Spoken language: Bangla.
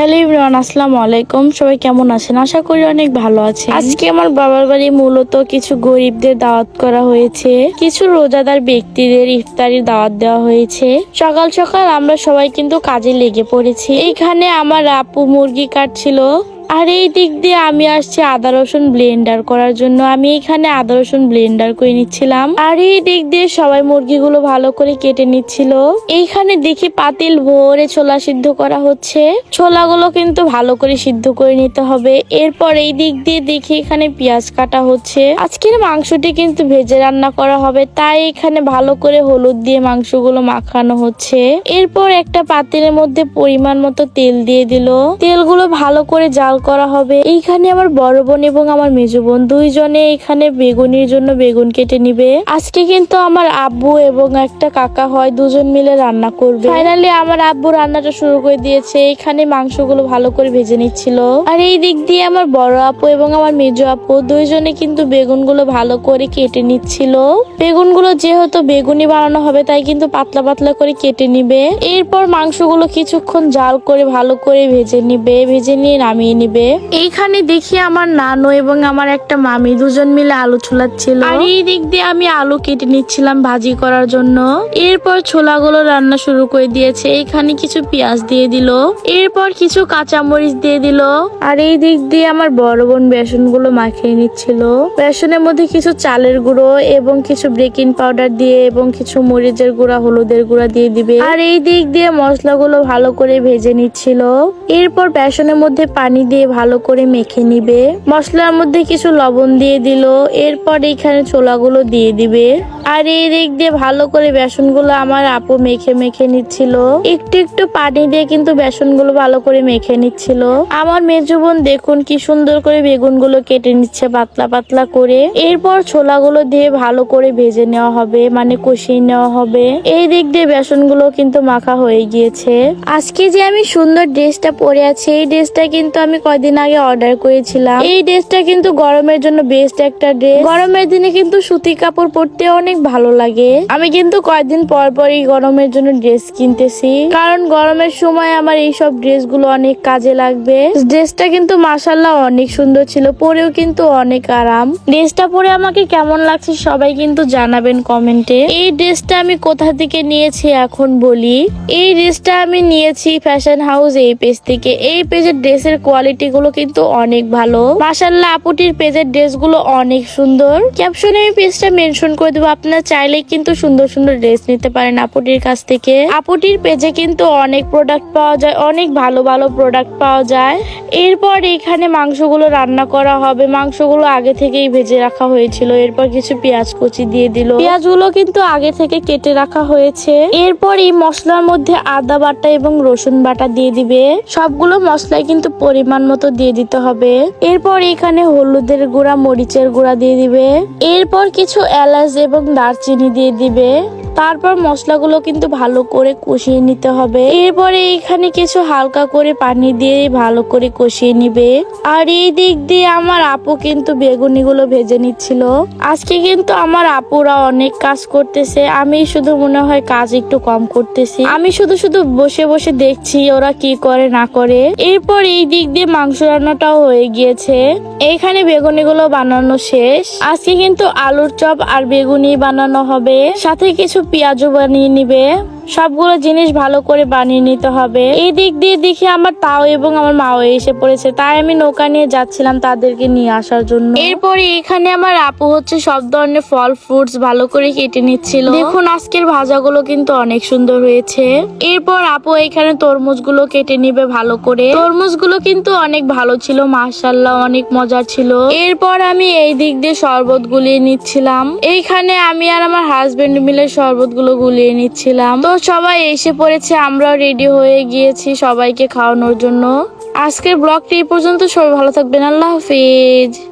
হ্যালো ইমরান আসসালামু আলাইকুম। সবাই কেমন আছেন? আশা করি অনেক ভালো আছে আজকে আমার বাবার বাড়ি মূলত কিছু গরিবদের দাওয়াত করা হয়েছে। কিছু রোজাদার ব্যক্তিদের ইফতারির দাওয়াত দেওয়া হয়েছে। সকাল সকাল আমরা সবাই কিন্তু কাজে লেগে পড়েছি। এইখানে আমার আপু মুরগি কাটছিল। আর এই দিক দিয়ে আমি আসছি আদা রসুন ব্লেন্ডার করার জন্য। আমি এখানে আদা রসুন ব্লেন্ডার করে নিচ্ছিলাম। আর এই দিক দিয়ে সবাই মুরগিগুলো ভালো করে কেটে নিচ্ছিল। এইখানে দেখি পাতিল ভরে ছোলা সিদ্ধ করা হচ্ছে। ছোলাগুলো কিন্তু ভালো করে সিদ্ধ করে নিতে হবে। এরপর এই দিক দিয়ে দেখি এখানে পেঁয়াজ কাটা হচ্ছে। আজকের মাংসটি কিন্তু ভেজে রান্না করা হবে, তাই এখানে ভালো করে হলুদ দিয়ে মাংসগুলো মাখানো হচ্ছে। এরপর একটা পাতিলের মধ্যে পরিমাণ মতো তেল দিয়ে দিল। তেলগুলো ভালো করে জাল করা হবে। এইখানে আমার বড় বোন এবং আমার মেজো বোন দুইজনে এখানে বেগুনির জন্য বেগুন কেটে নিবে। আজকে কিন্তু আমার আব্বু এবং একটা কাকা হয়, দুজন মিলে রান্না করবে। ফাইনালি আমার আব্বু রান্নাটা শুরু করে দিয়েছে। এখানে মাংসগুলো ভালো করে ভেজে নিচ্ছিল। আর এই দিক দিয়ে আমার বড় আপু এবং আমার মেজো আপু দুইজনে কিন্তু বেগুনগুলো ভালো করে কেটে নিচ্ছিল। বেগুনগুলো যেহেতু বেগুনি বানানো হবে, তাই কিন্তু পাতলা পাতলা করে কেটে নিবে। এরপর মাংসগুলো কিছুক্ষণ জাল করে ভালো করে ভেজে নিবে। ভেজে নিয়ে নামিয়ে নিবে। এইখানে দেখি আমার নানু এবং আমার একটা মামি দুজন মিলে আলু ছোলাচ্ছিল। আর এই দিক দিয়ে আমি আলু কেটে নিচ্ছিলাম ভাজি করার জন্য। এরপর ছোলাগুলো রান্না শুরু করে দিয়েছে। এখানে কিছু পেঁয়াজ দিয়ে দিল। এরপর কিছু কাঁচামরিচ দিয়ে দিল। আর এই দিক দিয়ে আমার বড় বোন বেসনগুলো মাখিয়ে নিচ্ছিল। বেসনের মধ্যে কিছু চালের গুঁড়ো এবং কিছু বেকিং পাউডার দিয়ে এবং কিছু মরিচের গুঁড়া হলুদের গুঁড়া দিয়ে দিবে। আর এই দিক দিয়ে মশলাগুলো ভালো করে ভেজে নিচ্ছিল। এরপর বেসনের মধ্যে পানি দিয়ে ভালো করে মেখে নিবে। মশলার মধ্যে কিছু লবণ দিয়ে দিল। এরপর এখানে ছোলাগুলো দিয়ে দিবে। আর এই দিক দিয়ে ভালো করে বেসনগুলো আমার আপু মেখে মেখে নিচ্ছিল। একটু একটু পানি দিয়ে কিন্তু বেসনগুলো ভালো করে মেখে নিচ্ছিল। আমার মেজো বোন দেখুন কি সুন্দর করে বেগুনগুলো কেটে নিচ্ছে পাতলা পাতলা করে। এরপর ছোলাগুলো দিয়ে ভালো করে ভেজে নেওয়া হবে মানে কষিয়ে নেওয়া হবে। এই দিক দিয়ে বেসনগুলো কিন্তু মাখা হয়ে গিয়েছে। আজকে যে আমি সুন্দর ড্রেসটা পরে আছি, এই ড্রেসটা কিন্তু আমি কয়দিন আগে অর্ডার করেছিলাম। এই ড্রেসটা কিন্তু গরমের জন্য বেস্ট একটা ড্রেস গরমের দিনে কিন্তু সুতি কাপড় পরতে অনেক ভালো লাগে। আমি কিন্তু কয়েকদিন পর পরই গরমের জন্য ড্রেস কিনতেছি। কারণ গরমের সময় আমার এই সব ড্রেসগুলো অনেক কাজে লাগবে। ড্রেসটা কিন্তু মাসাল্লাহ অনেক সুন্দর ছিল, পরেও কিন্তু অনেক আরাম। ড্রেসটা পরে আমাকে কেমন লাগছে সবাই কিন্তু জানাবেন কমেন্টে। এই ড্রেসটা আমি কোথা থেকে নিয়েছি এখন বলি। এই ড্রেসটা আমি নিয়েছি ফ্যাশন হাউস এই পেজ থেকে। এই পেজের ড্রেসের কোয়ালিটি গুলো কিন্তু অনেক ভালো। মাসাল্লাহ আপুটির পেজের ড্রেসগুলো অনেক সুন্দর। ক্যাপশনে আমি পেজটা মেনশন করে দেবো। আপনারা চাইলে কিন্তু সুন্দর সুন্দর ড্রেস নিতে পারেন আপুটির কাছ থেকে। আপুটির পেজে কিন্তু অনেক প্রোডাক্ট পাওয়া যায়, অনেক ভালো ভালো প্রোডাক্ট পাওয়া যায়। এরপর এখানে মাংসগুলো রান্না করা হবে। মাংসগুলো আগে থেকেই ভেজে রাখা হয়েছিল। এরপর কিছু পেঁয়াজ কুচি দিয়ে দিল। পেঁয়াজগুলো কিন্তু আগে থেকে কেটে রাখা হয়েছে। এরপর এই মশলার মধ্যে আদা বাটা এবং রসুন বাটা দিয়ে দিবে। সবগুলো মশলায় কিন্তু পরিমাণ মতো দিয়ে দিতে হবে। এরপর এখানে হলুদের গুঁড়া, মরিচের গুঁড়া দিয়ে দিবে। এরপর কিছু এলাচ এবং দারচিনি দিয়ে দিবে। তারপর মশলাগুলো কিন্তু ভালো করে কষিয়ে নিতে হবে। এরপরে এখানে কিছু হালকা করে পানি দিয়ে ভালো করে কষিয়ে নিবে। আর এই দিক দিয়ে আমার আপু কিন্তু বেগুনিগুলো ভেজে নিচ্ছিল। আজকে কিন্তু আমার আপুরা অনেক কাজ করতেছে। আমি শুধু মনে হয় কাজ একটু কম করতেছি। আমি শুধু শুধু বসে বসে দেখছি ওরা কি করে না করে। এরপর এই দিক দিয়ে মাংস রান্নাটাও হয়ে গিয়েছে। এইখানে বেগুনিগুলো বানানো শেষ। আজকে কিন্তু আলুর চপ আর বেগুনি বানানো হবে। সাথে কিছু পেঁয়াজও বানিয়ে নিবে। সবগুলো জিনিস ভালো করে বানিয়ে নিতে হবে। এই দিক দিয়ে দেখি আমার তাও এবং আমার মাও এসে পড়েছে। তাই আমি নৌকা নিয়ে যাচ্ছিলাম তাদেরকে নিয়ে আসার জন্য। এরপরে এখানে আমার আপু হচ্ছে সব ধরনের ফল ফ্রুটস ভালো করে কেটে নিচ্ছিল। দেখুন আজকের ভাজাগুলো কিন্তু অনেক সুন্দর হয়েছে। এরপর আপু এখানে তরমুজগুলো কেটে নিবে ভালো করে। তরমুজগুলো কিন্তু অনেক ভালো ছিল মাশাল্লাহ অনেক মজার ছিল। এরপর আমি এই দিক দিয়ে শরবত গুলিয়ে নিচ্ছিলাম। এইখানে আমি আর আমার হাজবেন্ড মিলে শরবতগুলো গুলিয়ে নিচ্ছিলাম। তো সবাই এসে পড়েছে, আমরাও রেডি হয়ে গিয়েছি সবাইকে খাওয়ানোর জন্য। আজকের ব্লগটি এই পর্যন্ত, সবাই ভালো থাকবেন, আল্লাহ হাফিজ।